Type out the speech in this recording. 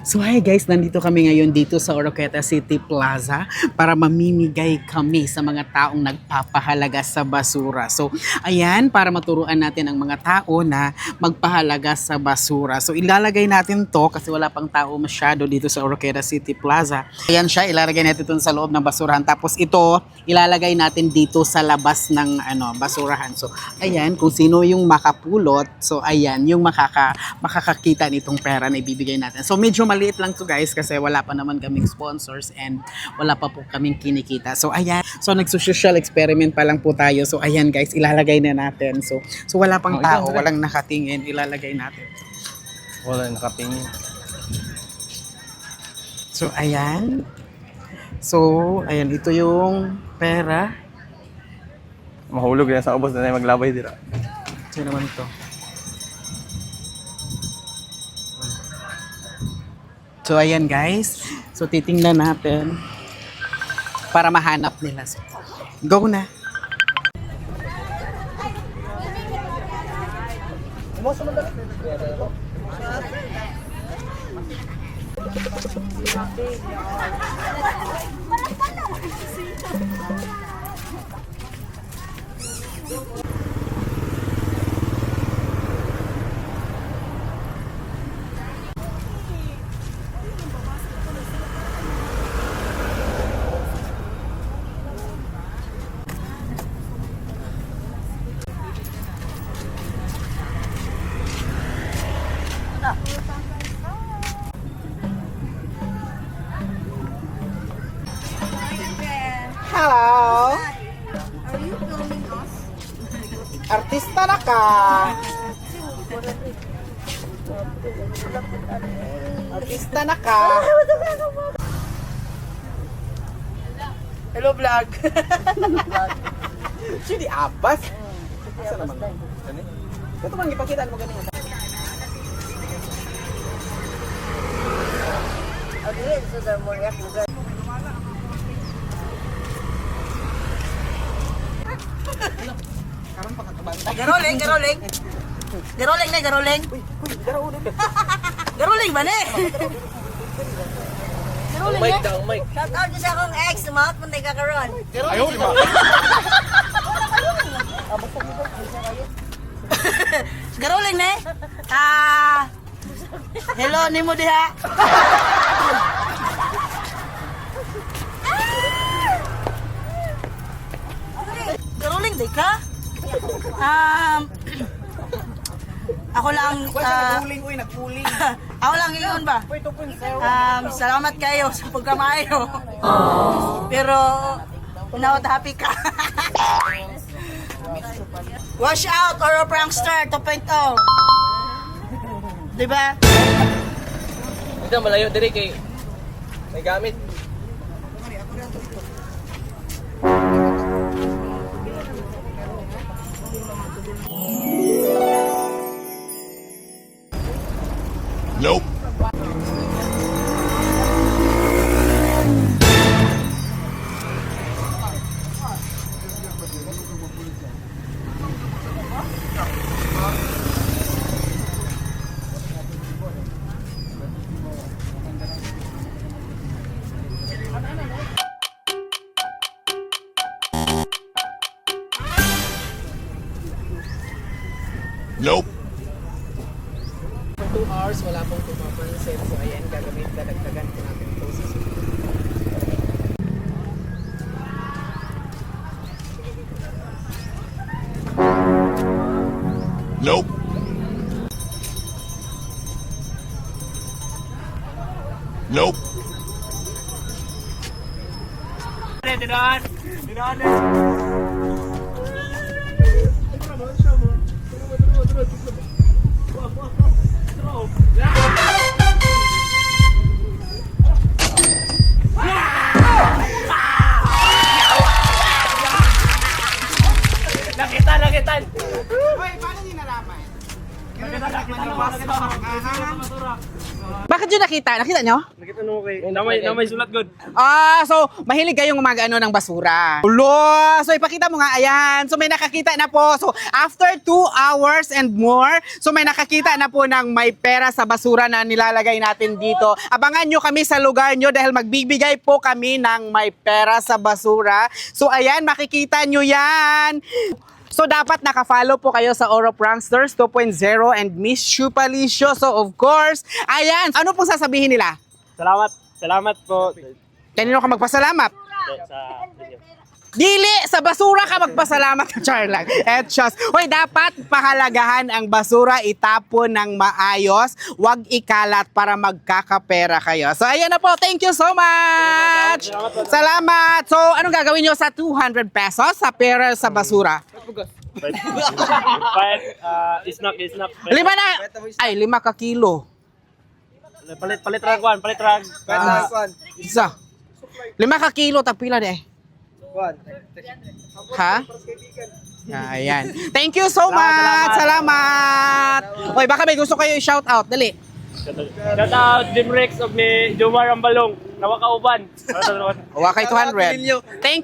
So hi guys, nandito kami ngayon dito sa Oroqueta City Plaza para mamimigay kami sa mga taong nagpapahalaga sa basura. So ayan, para maturuan natin ang mga tao na magpahalaga sa basura. So ilalagay natin to kasi wala pang tao masyado dito sa Oroqueta City Plaza. Ayan siya, ilalagay natin ito sa loob ng basurahan. Tapos ito, ilalagay natin dito sa labas ng ano, basurahan. So ayan, kung sino yung makapulot, so ayan, yung makaka, makakakita nitong pera na ibibigay natin. So medyo maliit lang to guys kasi wala pa naman kaming sponsors and wala pa po kaming kinikita. So ayan, so nagso-social experiment pa lang po tayo. So ayan guys, ilalagay na natin. So so wala pang Oh, tao, walang nakatingin, ilalagay natin. Wala nakatingin. So ayan. So ayan, ito yung pera. Mahulog yan sa ubos na tayo maglabay dira. Sino naman to? So ayan guys. So titingnan natin para mahanap nila. So, go na. Hello! Are you filming us? Artista na ka! Artista na ka! Hello vlog! Sini Abbas? Asa naman? Kani? Ito bang ipakita mo ganun? The more yak lugar. Karon pa katabang. Garoling, garoling. Garoling na, garoling. Uy, uy, garo ulit. Garoling ba ni? Garoling na. daw, mic. Shout out sa akong ex, sumaot mo tayo kakaroon. Ayaw, di ba? Garoling na Ah, hello ni mo diha. Garoling di ka? Um, ako lang, ah, Nagpuling, uy, nagpuling. ako lang ingon ba? Um, salamat kayo sa pagkamayo. Pero, not happy ka. Wash out or a prankster 2.0. Diba? Ito, malayo diri kay may gamit. For 2 hours, wala pong tumapansin. So, ayan, gagamit, dadagdagan po natin ito sa. Nope. Nope. Nakita, Bakit yun nakita? Nakita nyo? Nakita nung kay... Namay, namay sulat good. Ah, so mahilig kayong mag-ano ng basura. Ulo! So ipakita mo nga, ayan. So may nakakita na po. So after two hours and more, so may nakakita na po ng may pera sa basura na nilalagay natin dito. Abangan nyo kami sa lugar nyo dahil magbibigay po kami ng may pera sa basura. So ayan, makikita nyo yan. So dapat naka-follow po kayo sa Oro Pranksters 2.0 and Miss Chupalicio. So of course, ayan, ano pong sasabihin nila? Salamat. Salamat po. Kanino ka magpasalamat? Sa Dili! Sa basura ka magpasalamat ka, Charlag. Et shows. Hoy, dapat pahalagahan ang basura, itapon ng maayos, wag ikalat para magkakapera kayo. So, ayan na po. Thank you so much! Salamat! So, anong gagawin nyo sa 200 pesos sa pera sa basura? Palit, uh, isnak, isnak. Lima na! Ay, lima ka kilo. Palit, palit rag, one, palit rag. Ah, isa. Lima ka kilo, tapila de. Ha? Ah, ayan. Thank you so much. Salamat. Oy, baka may gusto kayo i-shout out. Dali. Shout out Jim Rex of ni Jomar Ambalong. Nawakauban. Huwag kay 200. Thank